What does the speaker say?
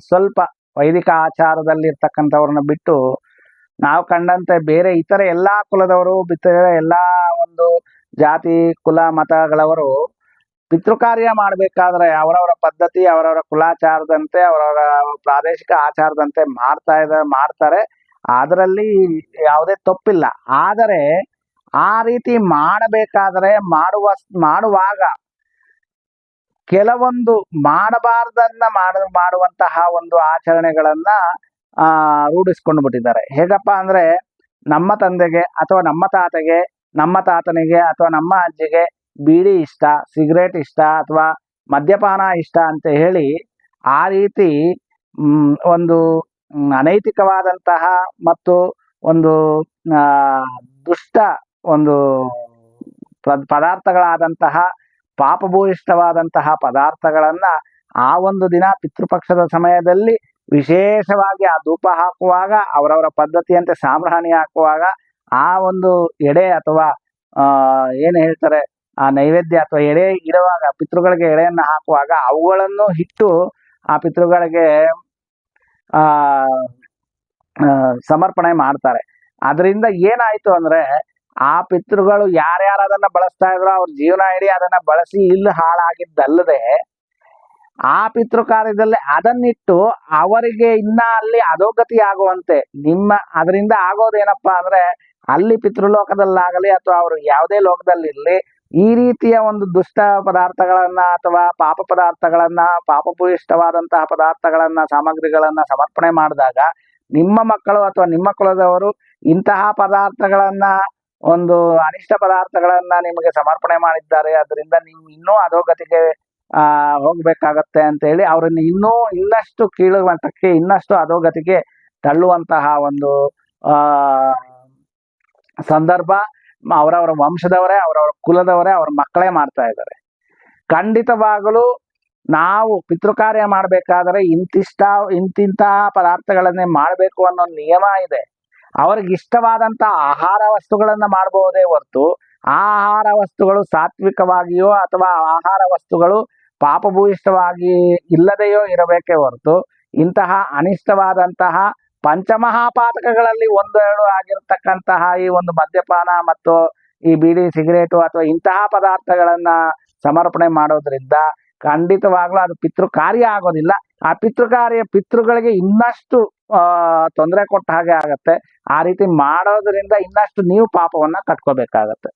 ಒಂದು ಸ್ವಲ್ಪ ವೈದಿಕ ಆಚಾರದಲ್ಲಿ ಇರ್ತಕ್ಕಂಥವ್ರನ್ನ ಬಿಟ್ಟು ನಾವು ಕಂಡಂತೆ ಬೇರೆ ಇತರ ಎಲ್ಲಾ ಕುಲದವರು ಬಿತ್ತರೆ ಎಲ್ಲಾ ಒಂದು ಜಾತಿ, ಕುಲ, ಮತಗಳವರು ಪಿತೃಕಾರ್ಯ ಮಾಡಬೇಕಾದ್ರೆ ಅವರವರ ಪದ್ಧತಿ, ಅವರವರ ಕುಲಾಚಾರದಂತೆ, ಅವರವರ ಪ್ರಾದೇಶಿಕ ಆಚಾರದಂತೆ ಮಾಡ್ತಾ ಇದ, ಮಾಡ್ತಾರೆ. ಅದರಲ್ಲಿ ಯಾವುದೇ ತಪ್ಪಿಲ್ಲ. ಆದರೆ ಆ ರೀತಿ ಮಾಡಬೇಕಾದ್ರೆ ಮಾಡುವ, ಮಾಡುವಾಗ ಕೆಲವೊಂದು ಮಾಡಬಾರ್ದನ್ನ ಮಾಡ, ಮಾಡುವಂತಹ ಒಂದು ಆಚರಣೆಗಳನ್ನ, ಆ, ರೂಢಿಸ್ಕೊಂಡು ಬಿಟ್ಟಿದ್ದಾರೆ. ಹೇಗಪ್ಪ ಅಂದ್ರೆ, ನಮ್ಮ ತಂದೆಗೆ ಅಥವಾ ನಮ್ಮ ತಾತಗೆ, ನಮ್ಮ ತಾತನಿಗೆ ಅಥವಾ ನಮ್ಮ ಅಜ್ಜಿಗೆ ಬೀಡಿ ಇಷ್ಟ, ಸಿಗರೇಟ್ ಇಷ್ಟ ಅಥವಾ ಮದ್ಯಪಾನ ಇಷ್ಟ ಅಂತ ಹೇಳಿ, ಆ ರೀತಿ ಒಂದು ಅನೈತಿಕವಾದಂತಹ ಮತ್ತು ಒಂದು ದುಷ್ಟ ಒಂದು ಪದಾರ್ಥಗಳಾದಂತಹ ಪಾಪಭೂಯಿಷ್ಠವಾದಂತಹ ಪದಾರ್ಥಗಳನ್ನ ಆ ಒಂದು ದಿನ ಪಿತೃಪಕ್ಷದ ಸಮಯದಲ್ಲಿ ವಿಶೇಷವಾಗಿ ಆ ಧೂಪ ಹಾಕುವಾಗ ಅವರವರ ಪದ್ಧತಿಯಂತೆ ಸಾಂಬ್ರಾಣಿ ಹಾಕುವಾಗ ಆ ಒಂದು ಎಡೆ ಅಥವಾ ಏನು ಹೇಳ್ತಾರೆ ಆ ನೈವೇದ್ಯ ಅಥವಾ ಎಡೆ ಇಡುವಾಗ ಪಿತೃಗಳಿಗೆ ಎಡೆಯನ್ನು ಹಾಕುವಾಗ ಅವುಗಳನ್ನು ಹಿಟ್ಟು ಆ ಪಿತೃಗಳಿಗೆ ಆ, ಸಮರ್ಪಣೆ ಮಾಡ್ತಾರೆ. ಅದರಿಂದ ಏನಾಯ್ತು ಅಂದ್ರೆ ಆ ಪಿತೃಗಳು ಯಾರ್ಯಾರು ಅದನ್ನ ಬಳಸ್ತಾ ಇದ್ರು ಅವ್ರ ಜೀವನ ಇಡೀ ಅದನ್ನ ಬಳಸಿ ಇಲ್ಲಿ ಹಾಳಾಗಿದ್ದಲ್ಲದೆ ಆ ಪಿತೃ ಕಾರ್ಯದಲ್ಲಿ ಅದನ್ನಿಟ್ಟು ಅವರಿಗೆ ಇನ್ನ ಅಲ್ಲಿ ಅಧೋಗತಿ ಆಗುವಂತೆ ನಿಮ್ಮ ಅದರಿಂದ ಆಗೋದೇನಪ್ಪಾ ಅಂದ್ರೆ ಅಲ್ಲಿ ಪಿತೃಲೋಕದಲ್ಲಾಗಲಿ ಅಥವಾ ಅವರು ಯಾವುದೇ ಲೋಕದಲ್ಲಿರ್ಲಿ ಈ ರೀತಿಯ ಒಂದು ದುಷ್ಟ ಪದಾರ್ಥಗಳನ್ನ ಅಥವಾ ಪಾಪ ಪದಾರ್ಥಗಳನ್ನ ಪಾಪಭೂಯಿಷ್ಟವಾದಂತಹ ಪದಾರ್ಥಗಳನ್ನ, ಸಾಮಗ್ರಿಗಳನ್ನ ಸಮರ್ಪಣೆ ಮಾಡಿದಾಗ ನಿಮ್ಮ ಮಕ್ಕಳು ಅಥವಾ ನಿಮ್ಮ ಕುಲದವರು ಇಂತಹ ಪದಾರ್ಥಗಳನ್ನ ಒಂದು ಅನಿಷ್ಟ ಪದಾರ್ಥಗಳನ್ನ ನಿಮಗೆ ಸಮರ್ಪಣೆ ಮಾಡಿದ್ದಾರೆ, ಅದರಿಂದ ನೀವು ಇನ್ನೂ ಅಧೋಗತಿಗೆ, ಆ, ಹೋಗ್ಬೇಕಾಗತ್ತೆ ಅಂತ ಹೇಳಿ ಅವರನ್ನ ಇನ್ನೂ ಇನ್ನಷ್ಟು ಕೀಳು ಮಟ್ಟಕ್ಕೆ ಇನ್ನಷ್ಟು ಅಧೋಗತಿಗೆ ತಳ್ಳುವಂತಹ ಒಂದು, ಆ, ಸಂದರ್ಭ ಅವರವರ ವಂಶದವರೇ, ಅವರವರ ಕುಲದವರೇ, ಅವ್ರ ಮಕ್ಕಳೇ ಮಾಡ್ತಾ ಇದ್ದಾರೆ. ಖಂಡಿತವಾಗಲೂ ನಾವು ಪಿತೃಕಾರ್ಯ ಮಾಡಬೇಕಾದ್ರೆ ಇಂತಿಷ್ಟ, ಇಂತಿಂತಹ ಪದಾರ್ಥಗಳನ್ನೇ ಮಾಡಬೇಕು ಅನ್ನೋ ನಿಯಮ ಇದೆ. ಅವ್ರಿಗೆ ಇಷ್ಟವಾದಂತ ಆಹಾರ ವಸ್ತುಗಳನ್ನ ಮಾಡಬಹುದೇ ಹೊರತು ಆಹಾರ ವಸ್ತುಗಳು ಸಾತ್ವಿಕವಾಗಿಯೋ ಅಥವಾ ಆಹಾರ ವಸ್ತುಗಳು ಪಾಪಭೂಯಿಷ್ಟವಾಗಿ ಇಲ್ಲದೆಯೋ ಇರಬೇಕೇ ಹೊರತು ಇಂತಹ ಅನಿಷ್ಟವಾದಂತಹ ಪಂಚಮಹಾಪಾತಕಗಳಲ್ಲಿ ಒಂದೆರಡು ಆಗಿರತಕ್ಕಂತಹ ಈ ಒಂದು ಮದ್ಯಪಾನ ಮತ್ತು ಈ ಬೀಡಿ ಸಿಗರೇಟು ಅಥವಾ ಇಂತಹ ಪದಾರ್ಥಗಳನ್ನ ಸಮರ್ಪಣೆ ಮಾಡೋದ್ರಿಂದ ಖಂಡಿತವಾಗ್ಲೂ ಅದು ಪಿತೃ ಕಾರ್ಯ ಆಗೋದಿಲ್ಲ. ಆ ಪಿತೃ ಕಾರ್ಯ ಪಿತೃಗಳಿಗೆ ಇನ್ನಷ್ಟು ತೊಂದರೆ ಕೊಟ್ಟ ಹಾಗೆ ಆಗತ್ತೆ. ಆ ರೀತಿ ಮಾಡೋದ್ರಿಂದ ಇನ್ನಷ್ಟು ನೀವು ಪಾಪವನ್ನ ಕಟ್ಕೋಬೇಕಾಗತ್ತೆ.